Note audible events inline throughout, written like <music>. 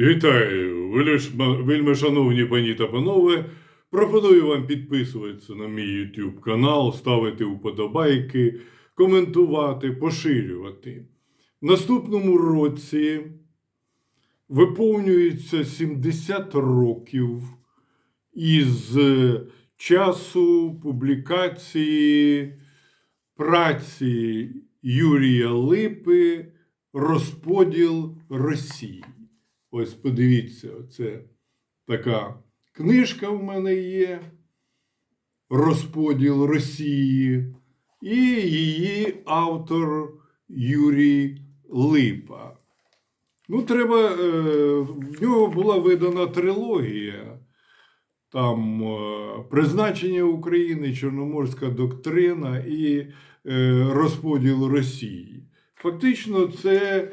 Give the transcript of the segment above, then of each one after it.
Вітаю, вельми- шановні пані та панове. Пропоную вам підписуватися на мій YouTube канал, ставити вподобайки, коментувати, поширювати. В наступному році виповнюється 70 років із е, часу публікації праці Юрія Липи Розподіл Росії. Ось подивіться, це така книжка в мене є. Розподіл Росії, і її автор Юрій Липа. Ну, треба, е, в нього була видана трилогія. Там е, призначення України, Чорноморська доктрина і е, розподіл Росії. Фактично, це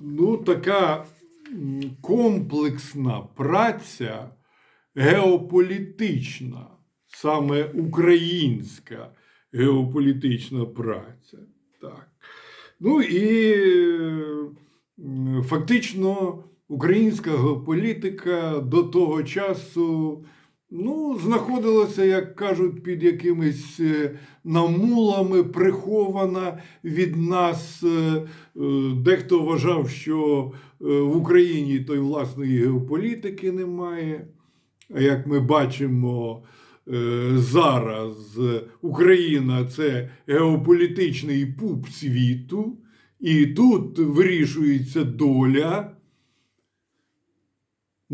ну, така комплексна праця геополітична, саме українська геополітична праця. Так. Ну і фактично українська геополітика до того часу ну, знаходилася, як кажуть, під якимись е, намулами, прихована від нас. Е, е, Дехто вважав, що в Україні той власної геополітики немає. А як ми бачимо зараз, Україна це геополітичний пуп світу, і тут вирішується доля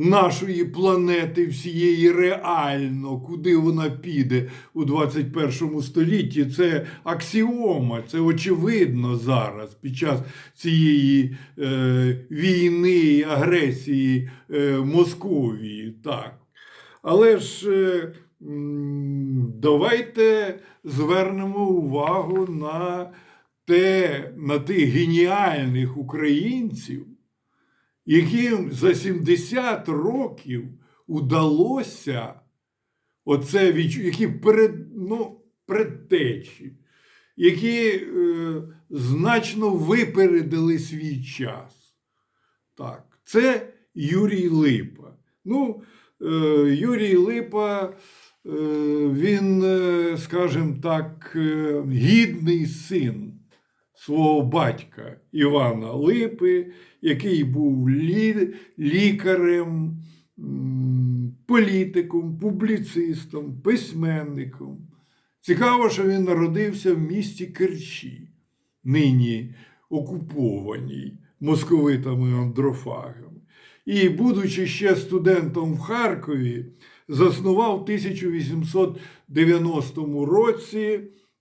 нашої планети всієї реально, куди вона піде у 21 столітті. Це аксіома, це очевидно зараз під час цієї е, війни і агресії е, Московії. Так. Але ж е, давайте звернемо увагу на те, на тих геніальних українців, яким за 70 років удалося оце відчу... які перед, ну, предтечі, які е, значно випередили свій час. Так, це Юрій Липа. Ну, е, Юрій Липа, е, він, е, скажімо так, е, гідний син свого батька Івана Липи, який був лі, лікарем, політиком, публіцистом, письменником. Цікаво, що він народився в місті Керчі, нині окупованій московитами андрофагами. І, будучи ще студентом в Харкові, заснував в 1890 році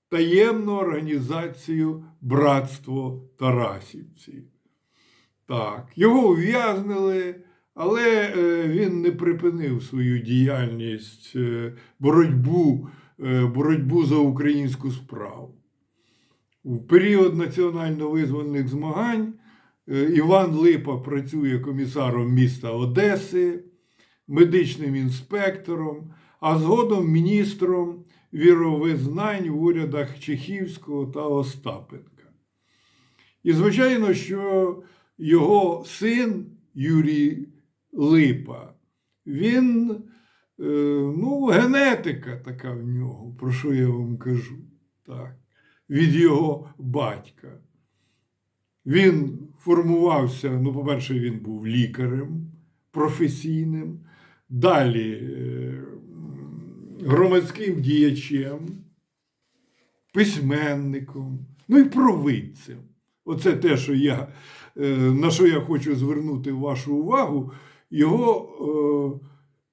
таємну організацію Братство Тарасівців. Так, його ув'язнили, але е, він не припинив свою діяльність, е, боротьбу, е, боротьбу за українську справу. У період національно-визвольних змагань е, Іван Липа працює комісаром міста Одеси, медичним інспектором, а згодом міністром віровизнань в урядах Чехівського та Остапенка. І, звичайно, що його син Юрій Липа, він, е, ну, генетика така в нього, про що я вам кажу, так, від його батька. Він формувався, ну, по-перше, він був лікарем професійним, далі е, громадським діячем, письменником, ну і провидцем. Оце те, що я, е, на що я хочу звернути вашу увагу, його, е,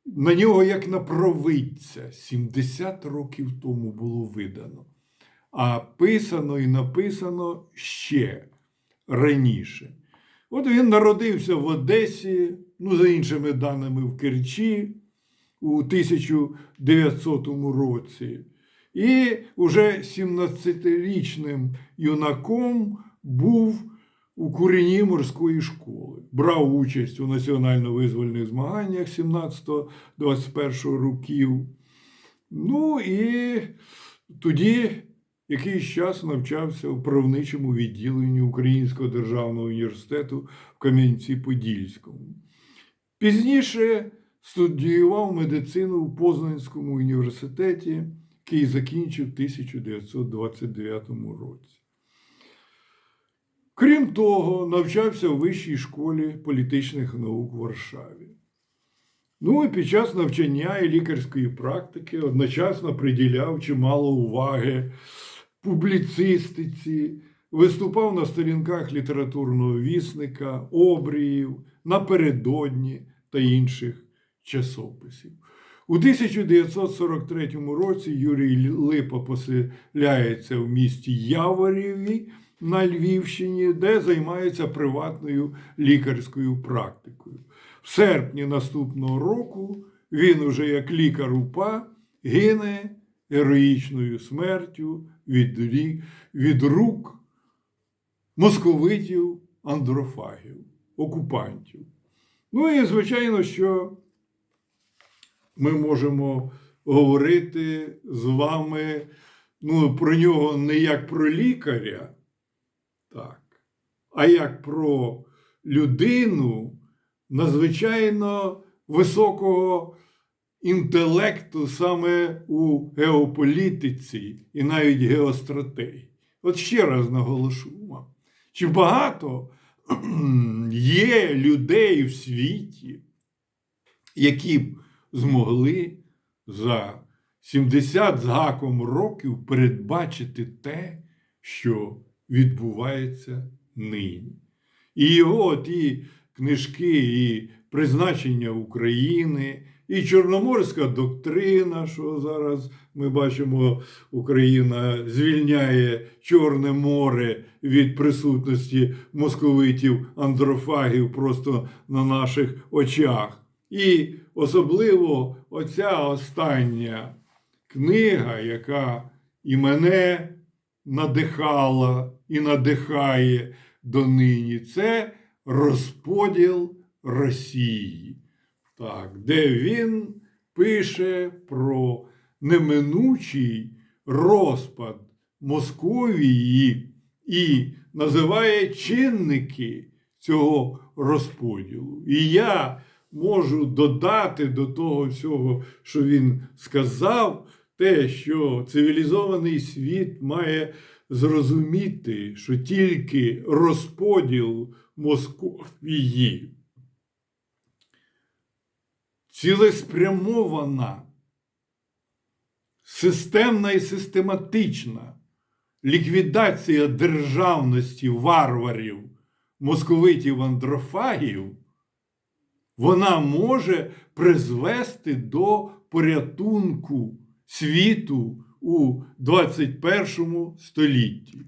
на нього як на провидця 70 років тому було видано. А писано і написано ще раніше. От він народився в Одесі, ну, за іншими даними, в Керчі у 1900 році. І уже 17-річним юнаком був у курені морської школи. Брав участь у національно-визвольних змаганнях 17-21 років. Ну і тоді якийсь час навчався у правничому відділенні Українського державного університету в Кам'янці-Подільському. Пізніше студіював медицину у Познанському університеті, який закінчив в 1929 році. Крім того, навчався у Вищій школі політичних наук в Варшаві. Ну і під час навчання і лікарської практики одночасно приділяв чимало уваги публіцистиці, виступав на сторінках літературного вісника, обріїв, напередодні та інших часописів. У 1943 році Юрій Липа поселяється в місті Яворіві на Львівщині, де займається приватною лікарською практикою. В серпні наступного року він уже як лікар УПА гине героїчною смертю від, від рук московитів, андрофагів, окупантів. Ну і звичайно, що ми можемо говорити з вами ну, про нього не як про лікаря, так, а як про людину надзвичайно високого інтелекту саме у геополітиці і навіть геостратегії. От ще раз наголошу вам, чи багато <clears throat> є людей в світі, які б змогли за 70 з гаком років передбачити те, що відбувається нині. І його ті книжки, і призначення України, і Чорноморська доктрина, що зараз ми бачимо, Україна звільняє Чорне море від присутності московитів, андрофагів просто на наших очах. І особливо оця остання книга, яка і мене надихала і надихає донині, це розподіл Росії, так, де він пише про неминучий розпад Московії і називає чинники цього розподілу. І я можу додати до того всього, що він сказав, те, що цивілізований світ має зрозуміти, що тільки розподіл Московії цілеспрямована, системна і систематична ліквідація державності варварів, московитів андрофагів, вона може призвести до порятунку світу у 21 столітті.